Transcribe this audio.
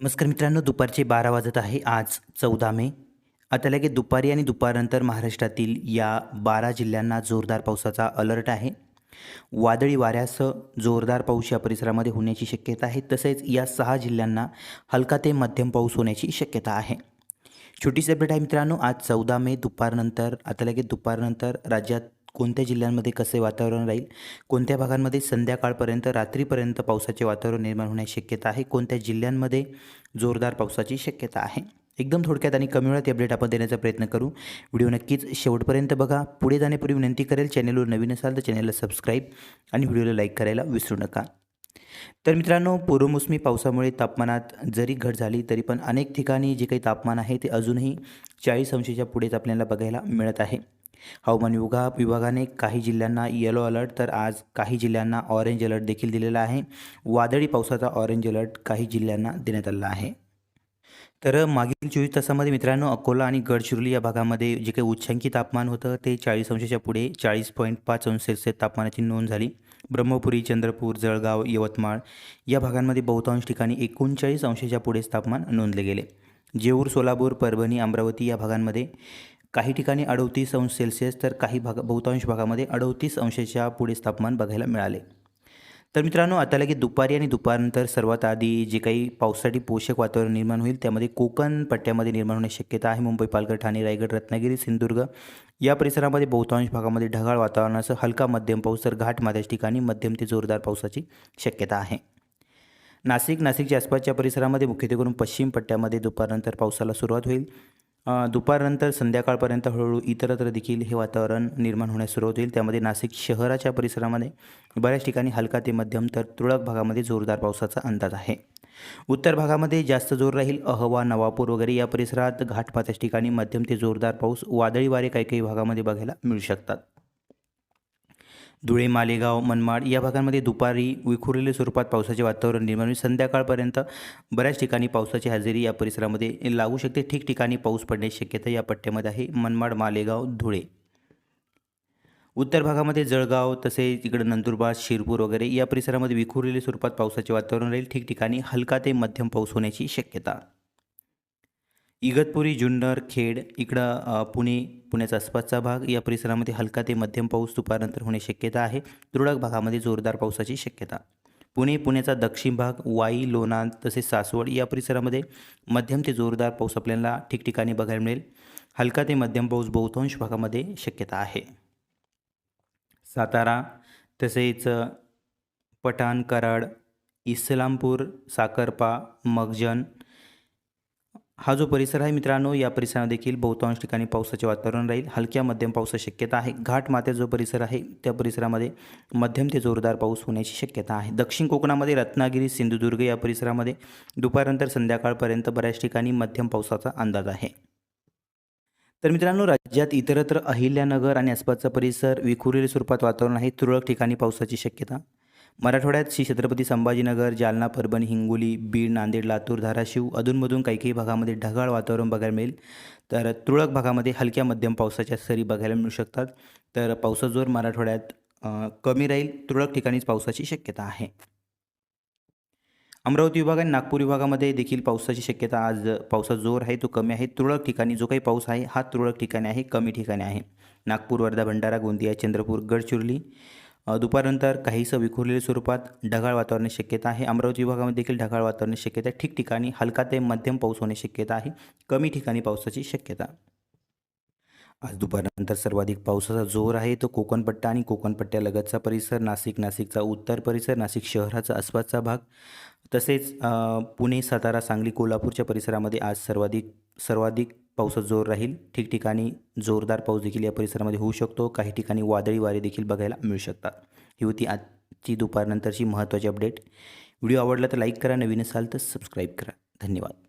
नमस्कार मित्रांनो दुपारचे बारा वाजत आहे. आज चौदा मे. आता लगेच दुपारी आणि दुपारनंतर महाराष्ट्रातील या बारा जिल्ह्यांना जोरदार पावसाचा अलर्ट आहे. वादळी वाऱ्यासह जोरदार पाऊस या परिसरामध्ये होण्याची शक्यता आहे. तसेच या सहा जिल्ह्यांना हलका ते मध्यम पाऊस होण्याची शक्यता आहे. छोटीशी अपडेट आहे मित्रांनो आज चौदा मे दुपारनंतर आता लगेच दुपारनंतर राज्यात कोणत्या जिल्ह्यांमध्ये कसे वातावरण राहील? कोणत्या भागांमध्ये संध्याकाळपर्यंत रात्रीपर्यंत पावसाचे वातावरण निर्माण होण्याची शक्यता आहे? कोणत्या जिल्ह्यांमध्ये जोरदार पावसाची शक्यता आहे? एकदम थोडक्यात आणि कमी वेळात अपडेट आपण देण्याचा प्रयत्न करू. व्हिडिओ नक्कीच शेवटपर्यंत बघा. पुढे जाण्यापूर्वी विनंती करेल चॅनलवर नवीन असाल तर चॅनलला सबस्क्राईब आणि व्हिडिओला लाईक करायला विसरू नका. तर मित्रांनो पूर्वमोसमी पावसामुळे तापमानात जरी घट झाली तरी पण अनेक ठिकाणी जे काही तापमान आहे ते अजूनही चाळीस अंशाच्या पुढेच आपल्याला बघायला मिळत आहे. हवामान विभागा विभागाने काही जिल्ह्यांना येलो अलर्ट तर आज काही जिल्ह्यांना ऑरेंज अलर्ट देखील दिलेला आहे. वादळी पावसाचा ऑरेंज अलर्ट काही जिल्ह्यांना देण्यात आलेला आहे. तर मागील चोवीस तासामध्ये मित्रांनो अकोला आणि गडचिरोली या भागामध्ये जे काही उच्चांकी तापमान होतं ते चाळीस अंशाच्या पुढे चाळीस पॉईंट पाच अंश सेल्सिअस तापमानाची नोंद झाली. ब्रह्मपुरी चंद्रपूर जळगाव यवतमाळ या भागांमध्ये बहुतांश ठिकाणी एकोणचाळीस अंशाच्या पुढेच तापमान नोंदले गेले. जेऊर सोलापूर परभणी अमरावती या भागांमध्ये काही ठिकाणी अडतीस अंश सेल्सिअस तर काही भाग बहुतांश भागामध्ये अडतीस अंशाच्या पुढेच तापमान बघायला मिळाले. तर मित्रांनो आता लगेच दुपारी आणि दुपारनंतर सर्वात आधी जे काही पावसासाठी पोषक वातावरण निर्माण होईल त्यामध्ये कोकण पट्ट्यामध्ये निर्माण होण्याची शक्यता आहे. मुंबई पालघर ठाणे रायगड रत्नागिरी सिंधुदुर्ग या परिसरामध्ये बहुतांश भागामध्ये ढगाळ वातावरणासह हलका मध्यम पाऊस तर घाट माथ्याच्या ठिकाणी मध्यम ते जोरदार पावसाची शक्यता आहे. नाशिक नाशिकच्या आसपासच्या परिसरामध्ये मुख्यत्वे करून पश्चिम पट्ट्यामध्ये दुपारनंतर पावसाला सुरुवात होईल. दुपारनंतर संध्याकाळपर्यंत हळूहळू इतरत्र देखील हे वातावरण निर्माण होण्यास सुरुवात होईल. त्यामध्ये नाशिक शहराच्या परिसरामध्ये बऱ्याच ठिकाणी हलका ते मध्यम तर तुरळक भागामध्ये जोरदार पावसाचा अंदाज आहे. उत्तर भागामध्ये जास्त जोर राहील अहवा नवापूर वगैरे या परिसरात घाटपात्याच्या ठिकाणी मध्यम ते जोरदार पाऊस वादळी वारे काही काही भागामध्ये बघायला मिळू शकतात. धुळे मालेगाव मनमाड या भागांमध्ये दुपारी विखुरलेल्या स्वरूपात पावसाचे वातावरण निर्माण होईल. संध्याकाळपर्यंत बऱ्याच ठिकाणी पावसाची हजेरी या परिसरामध्ये लागू शकते. ठिकठिकाणी पाऊस पडण्याची शक्यता या पट्ट्यामध्ये आहे. मनमाड मालेगाव धुळे. उत्तर भागामध्ये जळगाव तसेच इकडं नंदुरबार शिरपूर वगैरे या परिसरामध्ये विखुरलेल्या स्वरूपात पावसाचे वातावरण राहील. ठिकठिकाणी हलका ते मध्यम पाऊस होण्याची शक्यता. इगतपुरी जुन्नर खेड इकडं पुणे पुण्याचा आसपासचा भाग. या परिसरामध्ये हलका ते मध्यम पाऊस दुपारनंतर होण्याची शक्यता आहे. तुरळक भागामध्ये जोरदार पावसाची शक्यता. पुणे पुण्याचा दक्षिण भाग वाई लोणार तसेच सासवड या परिसरामध्ये मध्यम ते जोरदार पाऊस आपल्याला ठिकठिकाणी बघायला मिळेल. हलका ते मध्यम पाऊस बहुतांश भागामध्ये शक्यता आहे. सातारा तसेच पठाण कराड इस्लामपूर साकरपा मगजन हा जो परिसर आहे मित्रांनो या परिसरात देखील बहुतांश ठिकाणी पावसाचे वातावरण राहील. हलक्या मध्यम पावसाची शक्यता आहे. घाट मात्या जो परिसर आहे त्या परिसरामध्ये मध्यम ते जोरदार पाऊस होण्याची शक्यता आहे. दक्षिण कोकणामध्ये रत्नागिरी सिंधुदुर्ग या परिसरामध्ये दुपारनंतर संध्याकाळपर्यंत बऱ्याच ठिकाणी मध्यम पावसाचा अंदाज आहे. तर मित्रांनो राज्यात इतरत्र अहिल्यानगर आणि आसपासचा परिसर विखुरलेल्या स्वरूपात वातावरण आहे. तुरळक ठिकाणी पावसाची शक्यता मराठवाड्यात श्री छत्रपती संभाजीनगर जालना परभणी हिंगोली बीड नांदेड लातूर धाराशिव अधूनमधून काही काही भागामध्ये ढगाळ वातावरण बघायला मिळेल. तर तुरळक भागामध्ये हलक्या मध्यम पावसाच्या सरी बघायला मिळू शकतात. तर पावसाचा जोर मराठवाड्यात कमी राहील. तुरळक ठिकाणीच पावसाची शक्यता आहे. अमरावती विभाग आणि नागपूर विभागामध्ये देखील पावसाची शक्यता आज पावसाचा जोर आहे तो कमी आहे. तुरळक ठिकाणी जो काही पाऊस आहे हा तुरळक ठिकाणी आहे कमी ठिकाणी आहे. नागपूर वर्धा भंडारा गोंदिया चंद्रपूर गडचिरोली दुपारनंतर काहीसं विखुरलेल्या स्वरूपात ढगाळ वातावरणाची शक्यता आहे. अमरावती विभागामध्ये देखील ढगाळ वातावरणाची शक्यता आहे. ठिकठिकाणी हलका ते मध्यम पाऊस होण्याची शक्यता आहे. कमी ठिकाणी पावसाची शक्यता. आज दुपारनंतर सर्वाधिक पावसाचा जोर आहे. तो कोकणपट्टा आणि कोकणपट्ट्यालगतचा परिसर नाशिक नाशिकचा उत्तर परिसर नाशिक शहराचा आसपासचा भाग. तसेच पुणे सातारा सांगली कोल्हापूरच्या परिसरामध्ये आज सर्वाधिक सर्वाधिक पावसाचा जोर राहील. ठिकठिकाणी जोरदार पाऊस देखील या परिसरामध्ये होऊ शकतो. काही ठिकाणी वादळी वारे देखील बघायला मिळू शकतात. ही होती आजची दुपारनंतरची महत्त्वाची अपडेट. व्हिडिओ आवडला तर लाईक करा. नवीन असाल तर सबस्क्राईब करा. धन्यवाद.